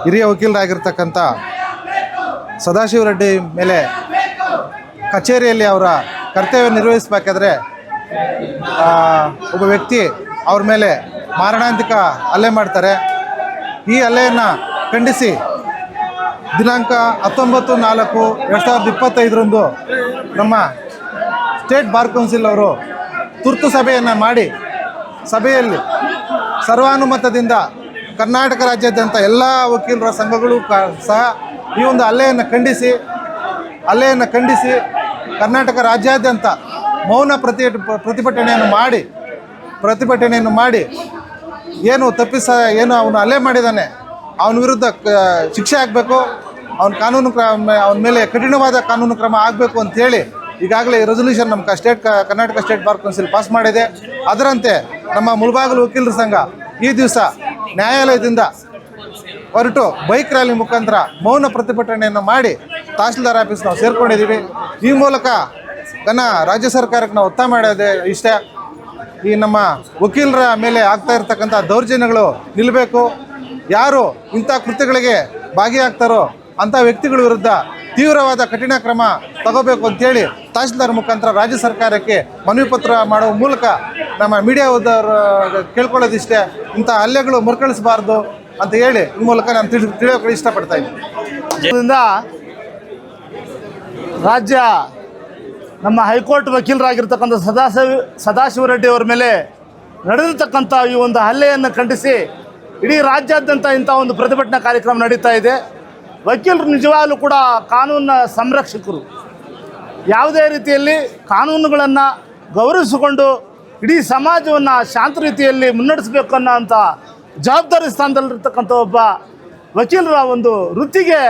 ಹಿರಿಯ ವಕೀಲರಾಗಿರ್ತಕ್ಕಂಥ ಸದಾಶಿವರೆಡ್ಡಿ ಮೇಲೆ ಕಚೇರಿಯಲ್ಲಿ ಅವರ ಕರ್ತವ್ಯ ನಿರ್ವಹಿಸಬೇಕಾದ್ರೆ ಒಬ್ಬ ವ್ಯಕ್ತಿ ಅವ್ರ ಮೇಲೆ ಮಾರಣಾಂತಿಕ ಹಲ್ಲೆ ಮಾಡ್ತಾರೆ. ಈ ಹಲ್ಲೆಯನ್ನು ಖಂಡಿಸಿ. ದಿನಾಂಕ ಹತ್ತೊಂಬತ್ತು ನಾಲ್ಕು ಎರಡು ಸಾವಿರದ ಇಪ್ಪತ್ತೈದರಂದು ನಮ್ಮ ಸ್ಟೇಟ್ ಬಾರ್ ಕೌನ್ಸಿಲ್ ಅವರು ತುರ್ತು ಸಭೆಯನ್ನು ಮಾಡಿ ಸಭೆಯಲ್ಲಿ ಸರ್ವಾನುಮತದಿಂದ ಕರ್ನಾಟಕ ರಾಜ್ಯಾದ್ಯಂತ ಎಲ್ಲ ವಕೀಲರ ಸಂಘಗಳು ಕ ಸಹ ಈ ಒಂದು ಹಲ್ಲೆಯನ್ನು ಖಂಡಿಸಿ ಹಲ್ಲೆಯನ್ನು ಖಂಡಿಸಿ ಕರ್ನಾಟಕ ರಾಜ್ಯಾದ್ಯಂತ ಮೌನ ಪ್ರತಿ ಪ್ರತಿಭಟನೆಯನ್ನು ಮಾಡಿ ಪ್ರತಿಭಟನೆಯನ್ನು ಮಾಡಿ ಏನು ತಪ್ಪಿಸ, ಏನು ಅವನು ಹಲ್ಲೆ ಮಾಡಿದ್ದಾನೆ ಅವನ ವಿರುದ್ಧ ಶಿಕ್ಷೆ ಆಗಬೇಕು, ಅವನ ಕಾನೂನು ಕ್ರಮ, ಅವನ ಮೇಲೆ ಕಠಿಣವಾದ ಕಾನೂನು ಕ್ರಮ ಆಗಬೇಕು ಅಂತೇಳಿ ಈಗಾಗಲೇ ರೆಸೊಲ್ಯೂಷನ್ ನಮ್ಮ state Karnataka state bar council pass ಮಾಡಿದೆ. ಅದರಂತೆ ನಮ್ಮ ಮುಳಬಾಗಿಲು ವಕೀಲರ ಸಂಘ ಈ ದಿವಸ ನ್ಯಾಯಾಲಯದಿಂದ ಹೊರಟು ಬೈಕ್ ರ್ಯಾಲಿ ಮುಖಾಂತರ ಮೌನ ಪ್ರತಿಭಟನೆಯನ್ನು ಮಾಡಿ ತಹಸೀಲ್ದಾರ್ ಆಫೀಸ್ ನಾವು ಸೇರ್ಕೊಂಡಿದ್ದೀವಿ. ಈ ಮೂಲಕ ನನ್ನ ರಾಜ್ಯ ಸರ್ಕಾರಕ್ಕೆ ನಾವು ಒತ್ತಾಯ ಮಾಡೋದೇ ಇಷ್ಟ. ಈ ನಮ್ಮ ವಕೀಲರ ಮೇಲೆ ಆಗ್ತಾ ಇರತಕ್ಕಂಥ ದೌರ್ಜನ್ಯಗಳು ನಿಲ್ಲಬೇಕು. ಯಾರು ಇಂಥ ಕೃತ್ಯಗಳಿಗೆ ಭಾಗಿಯಾಗ್ತಾರೋ ಅಂಥ ವ್ಯಕ್ತಿಗಳ ವಿರುದ್ಧ ತೀವ್ರವಾದ ಕಠಿಣ ಕ್ರಮ ತಗೋಬೇಕು ಅಂತೇಳಿ ತಹಸೀಲ್ದಾರ್ ಮುಖಾಂತರ ರಾಜ್ಯ ಸರ್ಕಾರಕ್ಕೆ ಮನವಿ ಪತ್ರ ಮಾಡುವ ಮೂಲಕ ನಮ್ಮ ಮೀಡಿಯಾದವರು ಕೇಳ್ಕೊಳ್ಳೋದಿಷ್ಟೇ, ಇಂಥ ಹಲ್ಲೆಗಳು ಮುರ್ಕಳಿಸಬಾರ್ದು ಅಂತ ಹೇಳಿ ಈ ಮೂಲಕ ನಾನು ತಿಳಿ ತಿಳಿಯೋಕೆ ಇಷ್ಟಪಡ್ತಾ ಇದ್ದೀನಿ. ರಾಜ್ಯ ನಮ್ಮ ಹೈಕೋರ್ಟ್ ವಕೀಲರಾಗಿರ್ತಕ್ಕಂಥ ಸದಾಶಿವ ಸದಾಶಿವ ಅವರ ಮೇಲೆ ನಡೆದಿರ್ತಕ್ಕಂಥ ಈ ಒಂದು ಹಲ್ಲೆಯನ್ನು ಖಂಡಿಸಿ ಇಡೀ ರಾಜ್ಯಾದ್ಯಂತ ಇಂಥ ಒಂದು ಪ್ರತಿಭಟನಾ ಕಾರ್ಯಕ್ರಮ ನಡೀತಾ ಇದೆ. ವಕೀಲರು ನಿಜವಾಗಲೂ ಕೂಡ ಕಾನೂನಿನ ಸಂರಕ್ಷಕರು. ಯಾವುದೇ ರೀತಿಯಲ್ಲಿ ಕಾನೂನುಗಳನ್ನು ಗೌರವಿಸಿಕೊಂಡು ಇಡೀ ಸಮಾಜವನ್ನು ಶಾಂತ ರೀತಿಯಲ್ಲಿ ಮುನ್ನಡೆಸಬೇಕು ಅನ್ನೋಂಥ ಜವಾಬ್ದಾರಿ ಸ್ಥಾನದಲ್ಲಿರ್ತಕ್ಕಂಥ ಒಬ್ಬ ವಕೀಲರ ಒಂದು ವೃತ್ತಿಗೆ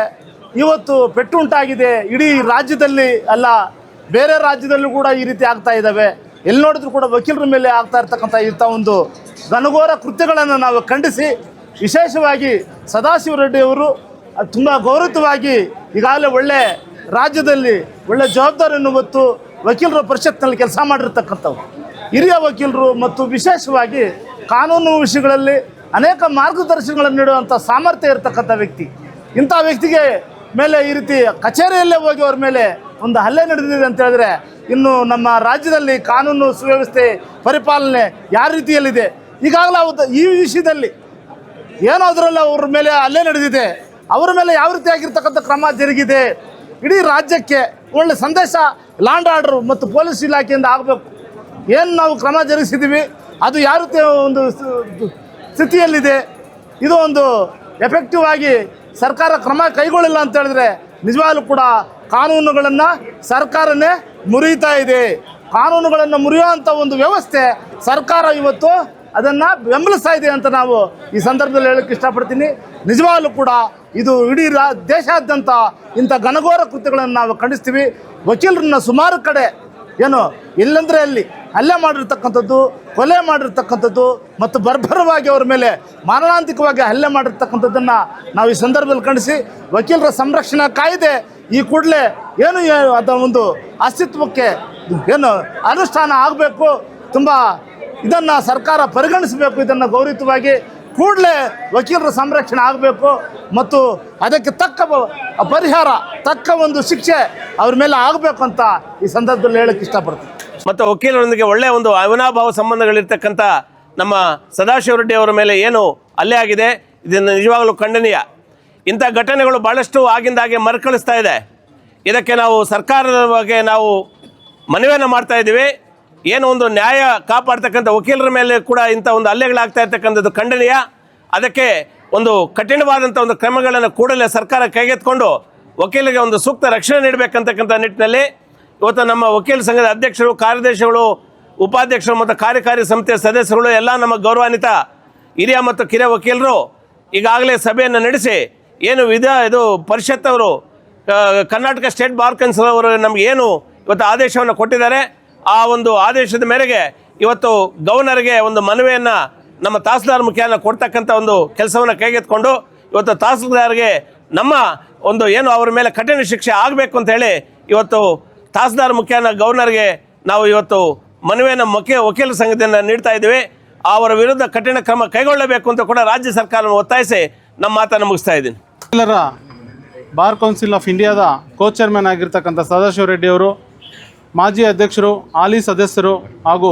ಇವತ್ತು ಪೆಟ್ಟು ಉಂಟಾಗಿದೆ. ಇಡೀ ರಾಜ್ಯದಲ್ಲಿ ಅಲ್ಲ, ಬೇರೆ ರಾಜ್ಯದಲ್ಲೂ ಕೂಡ ಈ ರೀತಿ ಆಗ್ತಾ ಇದ್ದಾವೆ ಎಲ್ಲಿ ನೋಡಿದ್ರು ಕೂಡ ವಕೀಲರ ಮೇಲೆ ಆಗ್ತಾ ಇರ್ತಕ್ಕಂಥ ಇಂಥ ಒಂದು ಘನಘೋರ ಕೃತ್ಯಗಳನ್ನು ನಾವು ಖಂಡಿಸಿ ವಿಶೇಷವಾಗಿ ಸದಾಶಿವ ರೆಡ್ಡಿ ಅವರು ತುಂಬ ಗೌರವವಾಗಿ ಈಗಾಗಲೇ ಒಳ್ಳೆ ರಾಜ್ಯದಲ್ಲಿ ಒಳ್ಳೆ ಜವಾಬ್ದಾರಿಯನ್ನು ಹೊತ್ತು ವಕೀಲರ ಪರಿಷತ್ನಲ್ಲಿ ಕೆಲಸ ಮಾಡಿರ್ತಕ್ಕಂಥವ್ರು. ಹಿರಿಯ ವಕೀಲರು ಮತ್ತು ವಿಶೇಷವಾಗಿ ಕಾನೂನು ವಿಷಯಗಳಲ್ಲಿ ಅನೇಕ ಮಾರ್ಗದರ್ಶನಗಳನ್ನು ನೀಡುವಂಥ ಸಾಮರ್ಥ್ಯ ಇರತಕ್ಕಂಥ ವ್ಯಕ್ತಿ. ಇಂಥ ವ್ಯಕ್ತಿಗೆ ಮೇಲೆ ಈ ರೀತಿ ಕಚೇರಿಯಲ್ಲೇ ಹೋಗಿ ಅವ್ರ ಮೇಲೆ ಒಂದು ಹಲ್ಲೆ ನಡೆದಿದೆ ಅಂತ ಹೇಳಿದ್ರೆ ಇನ್ನು ನಮ್ಮ ರಾಜ್ಯದಲ್ಲಿ ಕಾನೂನು ಸುವ್ಯವಸ್ಥೆ ಪರಿಪಾಲನೆ ಯಾವ ರೀತಿಯಲ್ಲಿದೆ? ಈಗಾಗಲೇ ಈ ವಿಷಯದಲ್ಲಿ ಏನೋ ಅದರಲ್ಲಿ ಅವ್ರ ಮೇಲೆ ಹಲ್ಲೆ ನಡೆದಿದೆ. ಅವರ ಮೇಲೆ ಯಾವ ರೀತಿಯಾಗಿರ್ತಕ್ಕಂಥ ಕ್ರಮ ಜರುಗಿದೆ? ಇಡೀ ರಾಜ್ಯಕ್ಕೆ ಒಳ್ಳೆ ಸಂದೇಶ ಲ್ಯಾಂಡ್ ಆರ್ಡರ್ ಮತ್ತು ಪೊಲೀಸ್ ಇಲಾಖೆಯಿಂದ ಆಗಬೇಕು. ಏನು ನಾವು ಕ್ರಮ ಜರುಗಿಸಿದ್ದೀವಿ ಅದು ಯಾವ ರೀತಿಯ ಒಂದು ಸ್ಥಿತಿಯಲ್ಲಿದೆ? ಇದು ಒಂದು ಎಫೆಕ್ಟಿವ್ ಆಗಿ ಸರ್ಕಾರ ಕ್ರಮ ಕೈಗೊಳ್ಳಿಲ್ಲ ಅಂತ ಹೇಳಿದ್ರೆ ನಿಜವಾಗ್ಲೂ ಕೂಡ ಕಾನೂನುಗಳನ್ನು ಸರ್ಕಾರನೇ ಮುರಿತಾ ಇದೆ. ಕಾನೂನುಗಳನ್ನು ಮುರಿಯುವಂಥ ಒಂದು ವ್ಯವಸ್ಥೆ ಸರ್ಕಾರ ಇವತ್ತು ಅದನ್ನು ಬೆಂಬಲಿಸ್ತಾ ಇದೆ ಅಂತ ನಾವು ಈ ಸಂದರ್ಭದಲ್ಲಿ ಹೇಳಕ್ಕೆ ಇಷ್ಟಪಡ್ತೀನಿ. ನಿಜವಾಗ್ಲೂ ಕೂಡ ಇದು ಇಡೀ ರಾ, ದೇಶಾದ್ಯಂತ ಇಂಥ ಘನಘೋರ ಕೃತ್ಯಗಳನ್ನು ನಾವು ಖಂಡಿಸ್ತೀವಿ. ವಕೀಲರನ್ನ ಸುಮಾರು ಕಡೆ ಏನು ಎಲ್ಲಂದ್ರೆ ಅಲ್ಲಿ ಹಲ್ಲೆ ಮಾಡಿರ್ತಕ್ಕಂಥದ್ದು, ಕೊಲೆ ಮಾಡಿರ್ತಕ್ಕಂಥದ್ದು ಮತ್ತು ಬರ್ಬರವಾಗಿ ಅವ್ರ ಮೇಲೆ ಮಾರಣಾಂತಿಕವಾಗಿ ಹಲ್ಲೆ ಮಾಡಿರ್ತಕ್ಕಂಥದ್ದನ್ನು ನಾವು ಈ ಸಂದರ್ಭದಲ್ಲಿ ಖಂಡಿಸಿ ವಕೀಲರ ಸಂರಕ್ಷಣಾ ಕಾಯ್ದೆ ಈ ಕೂಡಲೇ ಏನು ಅದ ಒಂದು ಅಸ್ತಿತ್ವಕ್ಕೆ ಏನು ಅನುಷ್ಠಾನ ಆಗಬೇಕು, ತುಂಬ ಇದನ್ನು ಸರ್ಕಾರ ಪರಿಗಣಿಸಬೇಕು, ಇದನ್ನು ಗೌರವಿತವಾಗಿ ಕೂಡಲೇ ವಕೀಲರ ಸಂರಕ್ಷಣೆ ಆಗಬೇಕು ಮತ್ತು ಅದಕ್ಕೆ ತಕ್ಕ ಪರಿಹಾರ, ತಕ್ಕ ಒಂದು ಶಿಕ್ಷೆ ಅವ್ರ ಮೇಲೆ ಆಗಬೇಕು ಅಂತ ಈ ಸಂದರ್ಭದಲ್ಲಿ ಹೇಳಕ್ಕೆ ಇಷ್ಟಪಡ್ತೀನಿ. ಮತ್ತು ವಕೀಲರೊಂದಿಗೆ ಒಳ್ಳೆಯ ಒಂದು ಅವಿನಾಭಾವ ಸಂಬಂಧಗಳಿರ್ತಕ್ಕಂಥ ನಮ್ಮ ಸದಾಶಿವ ರೆಡ್ಡಿ ಅವರ ಮೇಲೆ ಏನು ಅಲ್ಲೇ ಆಗಿದೆ, ಇದನ್ನು ನಿಜವಾಗಲೂ ಖಂಡನೀಯ. ಇಂಥ ಘಟನೆಗಳು ಭಾಳಷ್ಟು ಆಗಿಂದಾಗೆ ಮರುಕಳಿಸ್ತಾ ಇದೆ. ಇದಕ್ಕೆ ನಾವು ಸರ್ಕಾರದ ಬಗ್ಗೆ ನಾವು ಮನವಿಯನ್ನು ಮಾಡ್ತಾ ಇದ್ದೀವಿ. ಏನು ಒಂದು ನ್ಯಾಯ ಕಾಪಾಡ್ತಕ್ಕಂಥ ವಕೀಲರ ಮೇಲೆ ಕೂಡ ಇಂಥ ಒಂದು ಹಲ್ಲೆಗಳಾಗ್ತಾ ಇರ್ತಕ್ಕಂಥದ್ದು ಖಂಡನೀಯ. ಅದಕ್ಕೆ ಒಂದು ಕಠಿಣವಾದಂಥ ಒಂದು ಕ್ರಮಗಳನ್ನು ಕೂಡಲೇ ಸರ್ಕಾರ ಕೈಗೆತ್ಕೊಂಡು ವಕೀಲರಿಗೆ ಒಂದು ಸೂಕ್ತ ರಕ್ಷಣೆ ನೀಡಬೇಕಂತಕ್ಕಂಥ ನಿಟ್ಟಿನಲ್ಲಿ ಇವತ್ತು ನಮ್ಮ ವಕೀಲ ಸಂಘದ ಅಧ್ಯಕ್ಷರು, ಕಾರ್ಯದರ್ಶಿಗಳು, ಉಪಾಧ್ಯಕ್ಷರು ಮತ್ತು ಕಾರ್ಯಕಾರಿ ಸಮಿತಿಯ ಸದಸ್ಯರುಗಳು ಎಲ್ಲ ನಮ್ಮ ಗೌರವಾನ್ವಿತ ಹಿರಿಯ ಮತ್ತು ಕಿರಿಯ ವಕೀಲರು ಈಗಾಗಲೇ ಸಭೆಯನ್ನು ನಡೆಸಿ ಏನು ವಿಧ ಇದು ಪರಿಷತ್ ಅವರು ಕರ್ನಾಟಕ ಸ್ಟೇಟ್ ಬಾರ್ ಕೌನ್ಸಿಲ್ ಅವರು ನಮಗೆ ಏನು ಇವತ್ತು ಆದೇಶವನ್ನು ಕೊಟ್ಟಿದ್ದಾರೆ. ಆ ಒಂದು ಆದೇಶದ ಮೇರೆಗೆ ಇವತ್ತು ಗವರ್ನರ್ಗೆ ಒಂದು ಮನವಿಯನ್ನು ನಮ್ಮ ತಹಸೀಲ್ದಾರ್ ಮುಖೇನ ಕೊಡ್ತಕ್ಕಂಥ ಒಂದು ಕೆಲಸವನ್ನು ಕೈಗೆತ್ಕೊಂಡು ಇವತ್ತು ತಹಸೀಲ್ದಾರ್ಗೆ ನಮ್ಮ ಒಂದು ಏನು ಅವರ ಮೇಲೆ ಕಠಿಣ ಶಿಕ್ಷೆ ಆಗಬೇಕು ಅಂತ ಹೇಳಿ ಇವತ್ತು ತಹಸೀಲ್ದಾರ್ ಮುಖೇನ ಗವರ್ನರ್ಗೆ ನಾವು ಇವತ್ತು ಮನವಿಯನ್ನು ಮುಖ್ಯ ವಕೀಲ ಸಂಘದಿಂದ ನೀಡ್ತಾ ಇದ್ದೀವಿ. ಅವರ ವಿರುದ್ಧ ಕಠಿಣ ಕ್ರಮ ಕೈಗೊಳ್ಳಬೇಕು ಅಂತ ಕೂಡ ರಾಜ್ಯ ಸರ್ಕಾರವನ್ನು ಒತ್ತಾಯಿಸಿ ನಮ್ಮ ಮಾತನ್ನು ಮುಗಿಸ್ತಾ ಇದ್ದೀನಿ. ಬಾರ್ ಕೌನ್ಸಿಲ್ ಆಫ್ ಇಂಡಿಯಾದ ಕೋ ಚೇರ್ಮನ್ ಆಗಿರ್ತಕ್ಕಂಥ ಸದಾಶಿವ ರೆಡ್ಡಿ ಅವರು ಮಾಜಿ ಅಧ್ಯಕ್ಷರು, ಹಾಲಿ ಸದಸ್ಯರು ಹಾಗೂ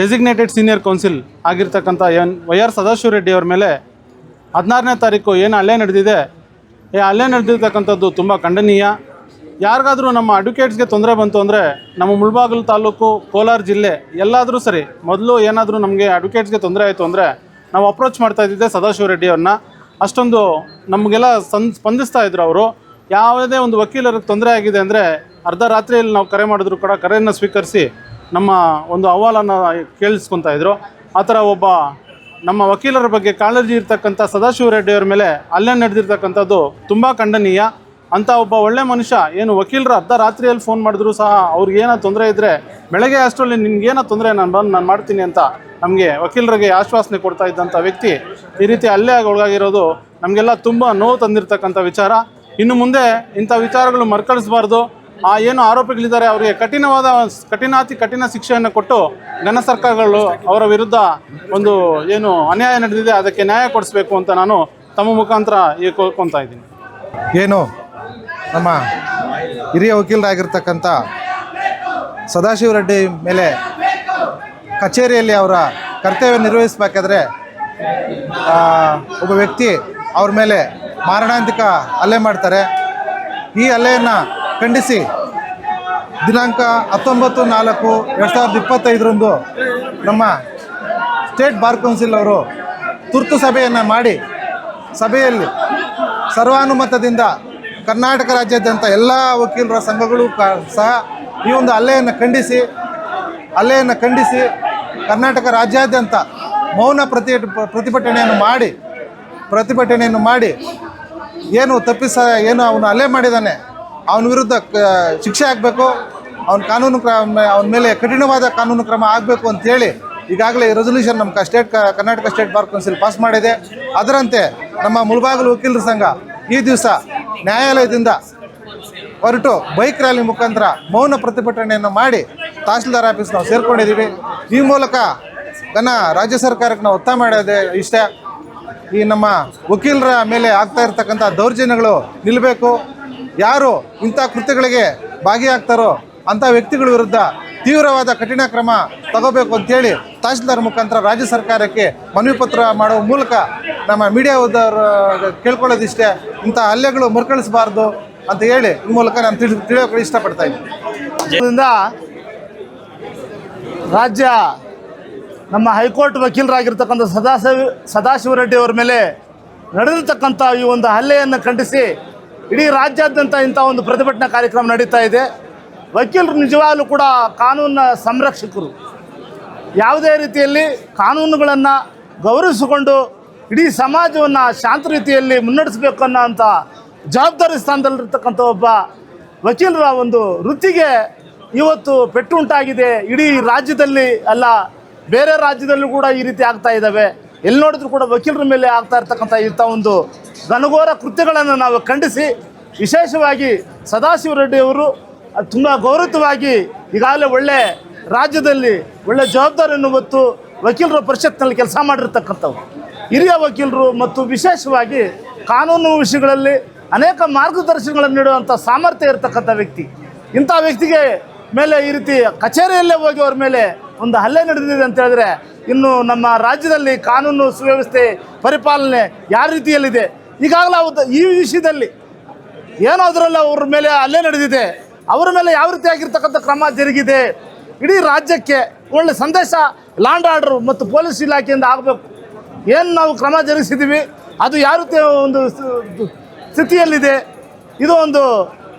ಡೆಸಿಗ್ನೇಟೆಡ್ ಸೀನಿಯರ್ ಕೌನ್ಸಿಲ್ ಆಗಿರ್ತಕ್ಕಂಥ N Y R Sadashiva Reddy ಅವರ ಮೇಲೆ ಹದಿನಾರನೇ ತಾರೀಕು ಏನು ಹಲ್ಲೆ ನಡೆದಿದೆ, ಈ ಹಲ್ಲೆ ನಡೆದಿರ್ತಕ್ಕಂಥದ್ದು ತುಂಬ ಖಂಡನೀಯ. ಯಾರಿಗಾದರೂ ನಮ್ಮ ಅಡ್ವೊಕೇಟ್ಸ್ಗೆ ತೊಂದರೆ ಬಂತು ಅಂದರೆ ನಮ್ಮ ಮುಳ್ಬಾಗಲು ತಾಲೂಕು, ಕೋಲಾರ ಜಿಲ್ಲೆ ಎಲ್ಲಾದರೂ ಸರಿ, ಮೊದಲು ಏನಾದರೂ ನಮಗೆ ಅಡ್ವೊಕೇಟ್ಸ್ಗೆ ತೊಂದರೆ ಆಯಿತು ಅಂದರೆ ನಾವು ಅಪ್ರೋಚ್ ಮಾಡ್ತಾ ಇದ್ದಿದ್ದೆ ಸದಾಶಿವ ರೆಡ್ಡಿ ಅವ್ರನ್ನ. ಅಷ್ಟೊಂದು ನಮಗೆಲ್ಲ ಸ್ಪಂದಿಸ್ತಾ ಇದ್ರು ಅವರು. ಯಾವುದೇ ಒಂದು ವಕೀಲರಿಗೆ ತೊಂದರೆ ಆಗಿದೆ ಅಂದರೆ ಅರ್ಧ ರಾತ್ರಿಯಲ್ಲಿ ನಾವು ಕರೆ ಮಾಡಿದ್ರು ಕೂಡ ಕರೆಯನ್ನು ಸ್ವೀಕರಿಸಿ ನಮ್ಮ ಒಂದು ಅಹವಾಲನ್ನು ಕೇಳಿಸ್ಕೊತಾ ಇದ್ದರು ಆ ಥರ ಒಬ್ಬ ನಮ್ಮ ವಕೀಲರ ಬಗ್ಗೆ ಕಾಳಜಿ ಇರ್ತಕ್ಕಂಥ ಸದಾಶಿವ ರೆಡ್ಡಿ ಅವ್ರ ಮೇಲೆ ಅಲ್ಲೇ ನಡೆದಿರ್ತಕ್ಕಂಥದ್ದು ತುಂಬ ಖಂಡನೀಯ. ಅಂಥ ಒಬ್ಬ ಒಳ್ಳೆ ಮನುಷ್ಯ, ಏನು ವಕೀಲರು ಅರ್ಧ ರಾತ್ರಿಯಲ್ಲಿ ಫೋನ್ ಮಾಡಿದ್ರು ಸಹ ಅವ್ರಿಗೆ ಏನೋ ತೊಂದರೆ ಇದ್ದರೆ ಬೆಳಗ್ಗೆ ಅಷ್ಟರಲ್ಲಿ ನಿನ್ಗೇನೋ ತೊಂದರೆ, ನಾನು ಬಂದು ನಾನು ಮಾಡ್ತೀನಿ ಅಂತ ನಮಗೆ ವಕೀಲರಿಗೆ ಆಶ್ವಾಸನೆ ಕೊಡ್ತಾ ಇದ್ದಂಥ ವ್ಯಕ್ತಿ ಈ ರೀತಿ ಅಲ್ಲೇ ಒಳಗಾಗಿರೋದು ನಮಗೆಲ್ಲ ತುಂಬ ನೋವು ತಂದಿರತಕ್ಕಂಥ ವಿಚಾರ. ಇನ್ನು ಮುಂದೆ ಇಂಥ ವಿಚಾರಗಳು ಮರುಕಳಿಸಬಾರ್ದು. ಆ ಏನು ಆರೋಪಿಗಳಿದ್ದಾರೆ, ಅವರಿಗೆ ಕಠಿಣವಾದ ಕಠಿಣಾತಿ, ಕಠಿಣ ಶಿಕ್ಷೆಯನ್ನು ಕೊಟ್ಟು ಘನ ಸರ್ಕಾರಗಳು ಅವರ ವಿರುದ್ಧ ಒಂದು ಏನು ಅನ್ಯಾಯ ನಡೆದಿದೆ, ಅದಕ್ಕೆ ನ್ಯಾಯ ಕೊಡಿಸ್ಬೇಕು ಅಂತ ನಾನು ತಮ್ಮ ಮುಖಾಂತರ ಈ ಕೋರ್ಕೊತಾ ಇದ್ದೀನಿ. ಏನು? ನಮ್ಮ ಹಿರಿಯ ವಕೀಲರಾಗಿರ್ತಕ್ಕಂಥ ಸದಾಶಿವರೆಡ್ಡಿ ಮೇಲೆ ಕಚೇರಿಯಲ್ಲಿ ಅವರ ಕರ್ತವ್ಯ ನಿರ್ವಹಿಸಬೇಕಾದ್ರೆ ಒಬ್ಬ ವ್ಯಕ್ತಿ ಅವ್ರ ಮೇಲೆ ಮಾರಣಾಂತಿಕ ಹಲ್ಲೆ ಮಾಡ್ತಾರೆ. ಈ ಹಲ್ಲೆಯನ್ನು ಖಂಡಿಸಿ. ದಿನಾಂಕ ಹತ್ತೊಂಬತ್ತು ನಾಲ್ಕು ಎರಡು ಸಾವಿರದ ಇಪ್ಪತ್ತೈದರಂದು ನಮ್ಮ ಸ್ಟೇಟ್ ಬಾರ್ ಕೌನ್ಸಿಲ್ ಅವರು ತುರ್ತು ಸಭೆಯನ್ನು ಮಾಡಿ, ಸಭೆಯಲ್ಲಿ ಸರ್ವಾನುಮತದಿಂದ ಕರ್ನಾಟಕ ರಾಜ್ಯಾದ್ಯಂತ ಎಲ್ಲ ವಕೀಲರ ಸಂಘಗಳು ಸಹ ಈ ಒಂದು ಹಲ್ಲೆಯನ್ನು ಖಂಡಿಸಿ ಹಲ್ಲೆಯನ್ನು ಖಂಡಿಸಿ ಕರ್ನಾಟಕ ರಾಜ್ಯಾದ್ಯಂತ ಮೌನ ಪ್ರತಿ, ಪ್ರತಿಭಟನೆಯನ್ನು ಮಾಡಿ ಪ್ರತಿಭಟನೆಯನ್ನು ಮಾಡಿ ಏನು ತಪ್ಪಿಸ, ಏನು ಅವನು ಅಲೆ ಮಾಡಿದ್ದಾನೆ ಅವನ ವಿರುದ್ಧ ಶಿಕ್ಷೆ ಆಗಬೇಕು, ಅವನ ಕಾನೂನು ಕ್ರಮ, ಅವನ ಮೇಲೆ ಕಠಿಣವಾದ ಕಾನೂನು ಕ್ರಮ ಆಗಬೇಕು ಅಂತೇಳಿ ಈಗಾಗಲೇ ರೆಸೊಲ್ಯೂಷನ್ ನಮ್ಮ state Karnataka state bar council pass ಮಾಡಿದೆ. ಅದರಂತೆ ನಮ್ಮ ಮುಳಬಾಗಿಲು ವಕೀಲರ ಸಂಘ ಈ ದಿವಸ ನ್ಯಾಯಾಲಯದಿಂದ ಹೊರಟು ಬೈಕ್ ರ್ಯಾಲಿ ಮುಖಾಂತರ ಮೌನ ಪ್ರತಿಭಟನೆಯನ್ನು ಮಾಡಿ ತಹಸೀಲ್ದಾರ್ ಆಫೀಸ್ ನಾವು ಸೇರ್ಕೊಂಡಿದ್ದೀವಿ. ಈ ಮೂಲಕ ಘನ ರಾಜ್ಯ ಸರ್ಕಾರಕ್ಕೆ ನಾವು ಒತ್ತಾಯ ಮಾಡೋದೆ ಇಷ್ಟ. ಈ ನಮ್ಮ ವಕೀಲರ ಮೇಲೆ ಆಗ್ತಾ ಇರತಕ್ಕಂಥ ದೌರ್ಜನ್ಯಗಳು ನಿಲ್ಲಬೇಕು. ಯಾರು ಇಂಥ ಕೃತ್ಯಗಳಿಗೆ ಭಾಗಿಯಾಗ್ತಾರೋ ಅಂಥ ವ್ಯಕ್ತಿಗಳ ವಿರುದ್ಧ ತೀವ್ರವಾದ ಕಠಿಣ ಕ್ರಮ ತಗೋಬೇಕು ಅಂತೇಳಿ ತಹಸೀಲ್ದಾರ್ ಮುಖಾಂತರ ರಾಜ್ಯ ಸರ್ಕಾರಕ್ಕೆ ಮನವಿ ಪತ್ರ ಮಾಡುವ ಮೂಲಕ ನಮ್ಮ ಮೀಡಿಯಾದವರು ಕೇಳ್ಕೊಳ್ಳೋದಿಷ್ಟೇ, ಇಂಥ ಹಲ್ಲೆಗಳು ಮರುಕಳಿಸಬಾರ್ದು ಅಂತ ಹೇಳಿ ಈ ಮೂಲಕ ನಾನು ತಿಳಿ, ತಿಳಿಯೋಕೆ ಇಷ್ಟಪಡ್ತಾ ಇದ್ದೀನಿ. ರಾಜ್ಯ ನಮ್ಮ ಹೈಕೋರ್ಟ್ ವಕೀಲರಾಗಿರ್ತಕ್ಕಂಥ ಸದಾಶಿವ ಸದಾಶಿವ ಅವರ ಮೇಲೆ ನಡೆದಿರ್ತಕ್ಕಂಥ ಈ ಒಂದು ಹಲ್ಲೆಯನ್ನು ಖಂಡಿಸಿ ಇಡೀ ರಾಜ್ಯಾದ್ಯಂತ ಇಂಥ ಒಂದು ಪ್ರತಿಭಟನಾ ಕಾರ್ಯಕ್ರಮ ನಡೀತಾ ಇದೆ. ವಕೀಲರು ನಿಜವಾಗಲೂ ಕೂಡ ಕಾನೂನಿನ ಸಂರಕ್ಷಕರು. ಯಾವುದೇ ರೀತಿಯಲ್ಲಿ ಕಾನೂನುಗಳನ್ನು ಗೌರವಿಸಿಕೊಂಡು ಇಡೀ ಸಮಾಜವನ್ನು ಶಾಂತ ರೀತಿಯಲ್ಲಿ ಮುನ್ನಡೆಸಬೇಕು ಅನ್ನೋ ಅಂಥ ಜವಾಬ್ದಾರಿ ಸ್ಥಾನದಲ್ಲಿರ್ತಕ್ಕಂಥ ಒಬ್ಬ ವಕೀಲರ ಒಂದು ವೃತ್ತಿಗೆ ಇವತ್ತು ಪೆಟ್ಟು ಉಂಟಾಗಿದೆ. ಇಡೀ ರಾಜ್ಯದಲ್ಲಿ ಅಲ್ಲ, ಬೇರೆ ರಾಜ್ಯದಲ್ಲೂ ಕೂಡ ಈ ರೀತಿ ಆಗ್ತಾ ಇದ್ದಾವೆ ಎಲ್ಲಿ ನೋಡಿದ್ರು ಕೂಡ ವಕೀಲರ ಮೇಲೆ ಆಗ್ತಾ ಇರ್ತಕ್ಕಂಥ ಇಂಥ ಒಂದು ಘನಘೋರ ಕೃತ್ಯಗಳನ್ನು ನಾವು ಖಂಡಿಸಿ ವಿಶೇಷವಾಗಿ ಸದಾಶಿವ ರೆಡ್ಡಿ ಅವರು ತುಂಬ ಗೌರವವಾಗಿ ಈಗಾಗಲೇ ಒಳ್ಳೆ ರಾಜ್ಯದಲ್ಲಿ ಒಳ್ಳೆ ಜವಾಬ್ದಾರಿಯನ್ನು ಹೊತ್ತು ವಕೀಲರ ಪರಿಷತ್ನಲ್ಲಿ ಕೆಲಸ ಮಾಡಿರ್ತಕ್ಕಂಥವ್ರು. ಹಿರಿಯ ವಕೀಲರು ಮತ್ತು ವಿಶೇಷವಾಗಿ ಕಾನೂನು ವಿಷಯಗಳಲ್ಲಿ ಅನೇಕ ಮಾರ್ಗದರ್ಶನಗಳನ್ನು ನೀಡುವಂಥ ಸಾಮರ್ಥ್ಯ ಇರತಕ್ಕಂಥ ವ್ಯಕ್ತಿ. ಇಂಥ ವ್ಯಕ್ತಿಗೆ ಮೇಲೆ ಈ ರೀತಿ ಕಚೇರಿಯಲ್ಲೇ ಹೋಗಿ ಅವ್ರ ಮೇಲೆ ಒಂದು ಹಲ್ಲೆ ನಡೆದಿದೆ ಅಂತ ಹೇಳಿದ್ರೆ ಇನ್ನು ನಮ್ಮ ರಾಜ್ಯದಲ್ಲಿ ಕಾನೂನು ಸುವ್ಯವಸ್ಥೆ ಪರಿಪಾಲನೆ ಯಾವ ರೀತಿಯಲ್ಲಿದೆ? ಈಗಾಗಲೇ ಅವ್ರದ್ದು ಈ ವಿಷಯದಲ್ಲಿ ಏನೋ ಅದರಲ್ಲಿ ಅವ್ರ ಮೇಲೆ ಹಲ್ಲೆ ನಡೆದಿದೆ. ಅವರ ಮೇಲೆ ಯಾವ ರೀತಿಯಾಗಿರ್ತಕ್ಕಂಥ ಕ್ರಮ ಜರುಗಿದೆ? ಇಡೀ ರಾಜ್ಯಕ್ಕೆ ಒಳ್ಳೆ ಸಂದೇಶ ಲ್ಯಾಂಡ್ ಆರ್ಡರ್ ಮತ್ತು ಪೊಲೀಸ್ ಇಲಾಖೆಯಿಂದ ಆಗಬೇಕು. ಏನು ನಾವು ಕ್ರಮ ಜರುಗಿಸಿದ್ದೀವಿ? ಅದು ಯಾವ ರೀತಿ ಒಂದು ಸ್ಥಿತಿಯಲ್ಲಿದೆ? ಇದು ಒಂದು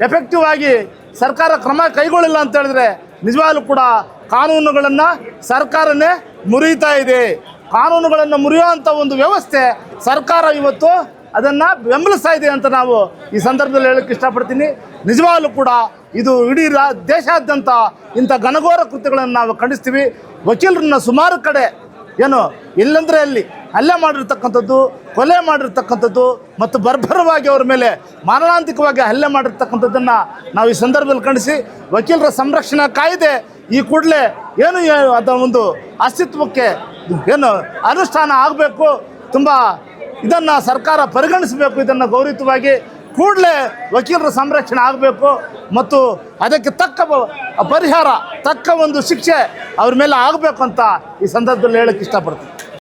ಎಫೆಕ್ಟಿವ್ ಆಗಿ ಸರ್ಕಾರ ಕ್ರಮ ಕೈಗೊಳ್ಳಿಲ್ಲ ಅಂತ ಹೇಳಿದ್ರೆ ನಿಜವಾಗ್ಲೂ ಕೂಡ ಕಾನೂನುಗಳನ್ನು ಸರ್ಕಾರನೇ ಮುರಿತಾ ಇದೆ. ಕಾನೂನುಗಳನ್ನು ಮುರಿಯುವಂಥ ಒಂದು ವ್ಯವಸ್ಥೆ ಸರ್ಕಾರ ಇವತ್ತು ಅದನ್ನು ಬೆಂಬಲಿಸ್ತಾ ಇದೆ ಅಂತ ನಾವು ಈ ಸಂದರ್ಭದಲ್ಲಿ ಹೇಳಕ್ಕೆ ಇಷ್ಟಪಡ್ತೀನಿ. ನಿಜವಾಗಲೂ ಕೂಡ ಇದು ಇಡೀ ರಾ, ದೇಶಾದ್ಯಂತ ಇಂಥ ಘನಘೋರ ಕೃತ್ಯಗಳನ್ನು ನಾವು ಖಂಡಿಸ್ತೀವಿ. ವಕೀಲರನ್ನ ಸುಮಾರು ಕಡೆ, ಏನು, ಇಲ್ಲಂದ್ರೆ ಅಲ್ಲಿ ಹಲ್ಲೆ ಮಾಡಿರ್ತಕ್ಕಂಥದ್ದು, ಕೊಲೆ ಮಾಡಿರ್ತಕ್ಕಂಥದ್ದು ಮತ್ತು ಬರ್ಬರವಾಗಿ ಅವ್ರ ಮೇಲೆ ಮಾರಣಾಂತಿಕವಾಗಿ ಹಲ್ಲೆ ಮಾಡಿರ್ತಕ್ಕಂಥದ್ದನ್ನು ನಾವು ಈ ಸಂದರ್ಭದಲ್ಲಿ ಖಂಡಿಸಿ ವಕೀಲರ ಸಂರಕ್ಷಣಾ ಕಾಯ್ದೆ ಈ ಕೂಡಲೇ ಏನು ಅದರ ಒಂದು ಅಸ್ತಿತ್ವಕ್ಕೆ ಏನು ಅನುಷ್ಠಾನ ಆಗಬೇಕು, ತುಂಬ ಇದನ್ನು ಸರ್ಕಾರ ಪರಿಗಣಿಸಬೇಕು, ಇದನ್ನು ಗೌರವಿತವಾಗಿ ಕೂಡಲೇ ವಕೀಲರ ಸಂರಕ್ಷಣೆ ಆಗಬೇಕು ಮತ್ತು ಅದಕ್ಕೆ ತಕ್ಕ ಪರಿಹಾರ, ತಕ್ಕ ಒಂದು ಶಿಕ್ಷೆ ಅವ್ರ ಮೇಲೆ ಆಗಬೇಕು ಅಂತ ಈ ಸಂದರ್ಭದಲ್ಲಿ ಹೇಳಕ್ಕೆ ಇಷ್ಟಪಡ್ತೀನಿ.